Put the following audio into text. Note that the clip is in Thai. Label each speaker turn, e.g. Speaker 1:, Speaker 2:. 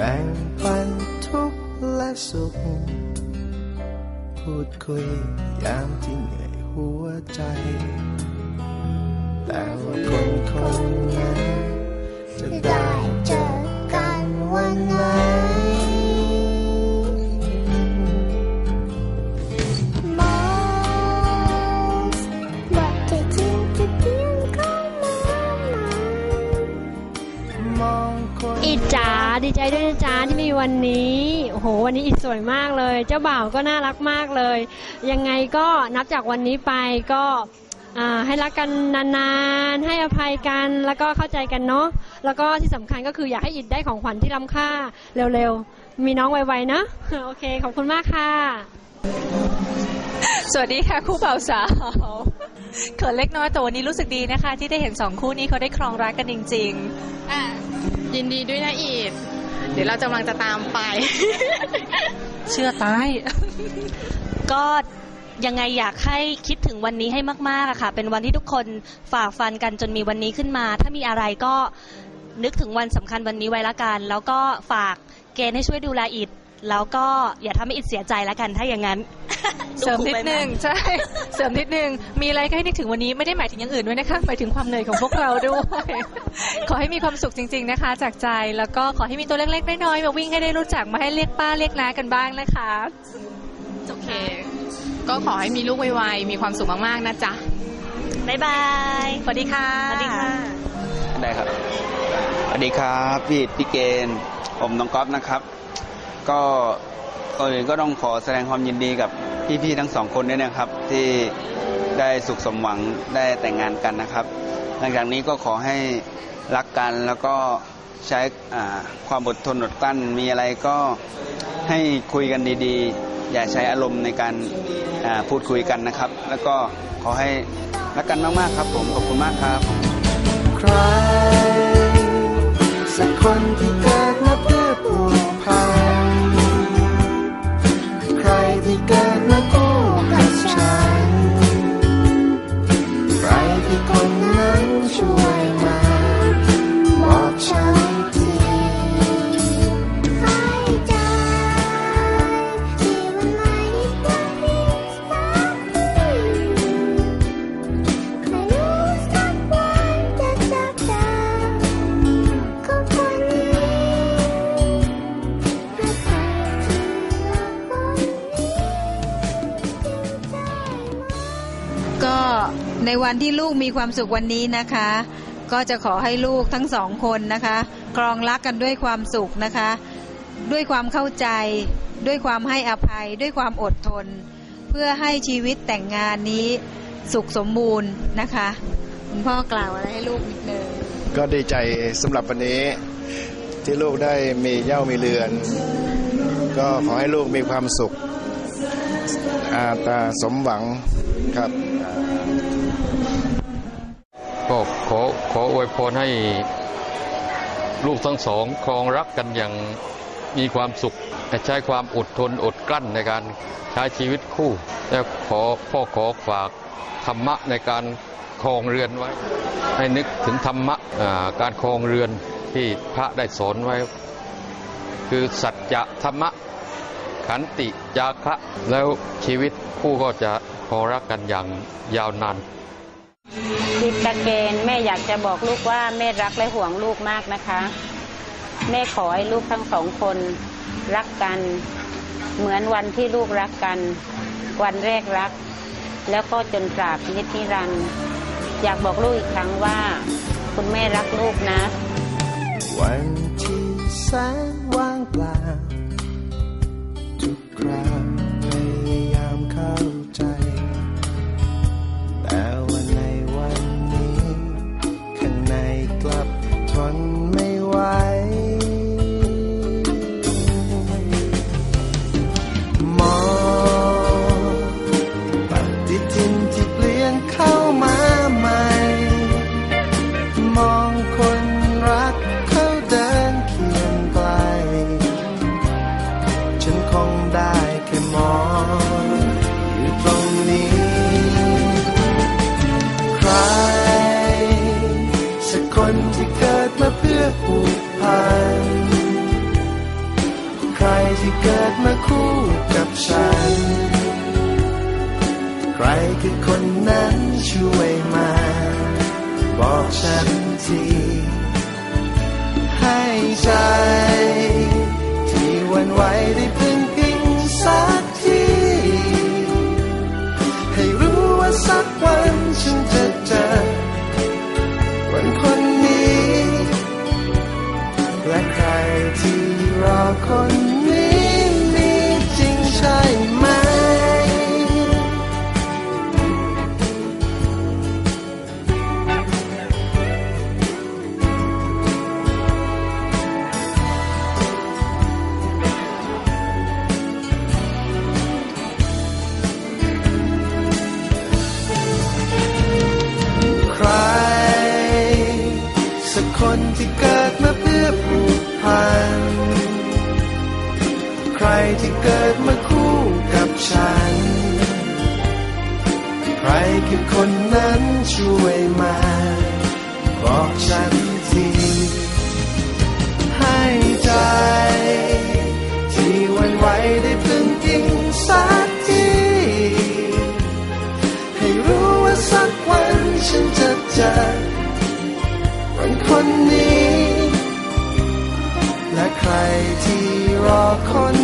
Speaker 1: แบ่งปันทุกข์และสุข พูดคุยยามที่เหนื่อยหัวใจ แต่ว่าคนคนนั้นจะได้ อิ
Speaker 2: ดจ๋าดีใจด้วยนะจ๊ะที่มีวันนี้โอ้โหวันนี้อิดสวยมากเลย เจ้าบ่าวก็น่ารักมากเลย ยังไงก็นับจากวันนี้ไปก็อ่าให้รักกันนานๆให้อภัยกันแล้วก็เข้าใจกันเนาะแล้วก็ที่สำคัญก็คืออยากให้อิดได้ของขวัญที่ล้ำค่าเร็วๆ มีน้องไวๆนะ โอเค ขอบคุณมากค่ะ
Speaker 3: สวัสดีค่ะคู่บ่าวสาวเขินเล็กน้อยแต่วันนี้รู้สึกดีนะคะ ที่ได้เห็นสองคู่นี้เขาได้ครองรักกันจริง
Speaker 4: อะยินดีด้วยนะอีดเดี๋ยวเราจะกำลังจะตามไป
Speaker 3: ๆ เชื่อตาย
Speaker 5: ก็ยังไงอยากให้คิดถึงวันนี้ให้มากๆอะค่ะ เป็นวันที่ทุกคนฝ่าฟันกันจนมีวันนี้ขึ้นมา ถ้ามีอะไรก็นึกถึงวันสำคัญวันนี้ไว้ละกัน แล้วก็ฝากเกณฑ์ให้ช่วยดูแลอิด แล้วก็อย่าทำให้อิดเสียใจละกันถ้าอย่างนั้น
Speaker 3: เสริมนิดนึง
Speaker 5: ดูไปไใช่
Speaker 3: เสริมนิดนึง มีอะไรก็ให้นึกถึงวันนี้ไม่ได้หมายถึงอย่างอื่นด้วยนะคะหมายถึงความเหนื่อยของพวกเราด้วย ขอให้มีความสุขจริง ๆนะคะ จากใจแล้วก็ขอให้มีตัวเล็กๆน้อยๆมาวิ่งให้ได้รู้จักมาให้เรียกป้าเรียกน้ากันบ้างนะคะ
Speaker 4: โอเค ก็ขอให้มีลูกไวๆมีความสุขมากๆนะจ๊ะ
Speaker 5: บ๊ายบาย
Speaker 3: สวัสดีค่ะ
Speaker 5: สวัสดีค่ะ
Speaker 6: ได้ครับสวัสดีครับพี่พี่เกณฑ์ผมน้องก๊อฟนะครับ ก็ก่อนอื่นก็ต้องขอแสดงความยินดีกับพี่ๆทั้งสองคนด้วยนะครับ ที่ได้สุขสมหวังได้แต่งงานกันนะครับ หลังจากนี้ก็ขอให้รักกันแล้วก็ใช้ความอดทนอดกลั้นมีอะไรก็ให้คุยกันดีๆ อย่าใช้อารมณ์ในการพูดคุยกันนะครับ แล้วก็ขอให้รักกันมากๆครับผมขอบคุณมากครับ
Speaker 1: ใครสักคนที่เกิดมาเพื่อผู นั้ ก็ในวันที่
Speaker 7: ลูกมีความสุขวันนี้นะคะ ก็จะขอให้ลูกทั้งสองคนนะคะ ครองรักกันด้วยความสุขนะคะ ด้วยความเข้าใจ ด้วยความให้อภัย ด้วยความอดทน เพื่อให้ชีวิตแต่งงานนี้สุขสมบูรณ์นะคะคุณพ่อกล่าวอะไรให้ลูกนิดนึง
Speaker 8: ก็ดีใจสำหรับวันนี้ ที่ลูกได้มีเย้ามีเรือน ก็ขอให้ลูกมีความสุข อาตาสมหวังครับ
Speaker 9: ก็ขอขออวยพรให้ลูกทั้งสองครองรักกันอย่างมีความสุขใช้ความอดทนอดกลั้นในการใช้ชีวิตคู่ และขอพ่อขอฝากธรรมะในการครองเรือนไว้ ให้นึกถึงธรรมะการครองเรือนที่พระได้สอนไว้ คือสัจจะธรรมะ ขันติจาคะแล้วชีวิตคู่ก็จะครองรักกันอย่างยาวนาน
Speaker 10: ติดตะเกณฑ์แม่อยากจะบอกลูกว่าแม่รักและห่วงลูกมากนะคะ แม่ขอให้ลูกทั้งสองคนรักกัน เหมือนวันที่ลูกรักกัน วันแรกรัก แล้วก็จนตราบนิจนิรันดร์อยากบอกลูกอีกครั้งว่า คุณแม่รักลูกนะ
Speaker 1: วันที่แสนว่างเปล่า ทุ ที่เกิดมาคู่กับฉัน ใครคือคนนั้นช่วยมา บอกฉันทีให้ใจที่วันไหวได้พึ่งพิงสักทีให้รู้ว่าสักวันฉันจะเจอคนคนนี้ และใครที่รอคน คนนี้ และใครที่รอคน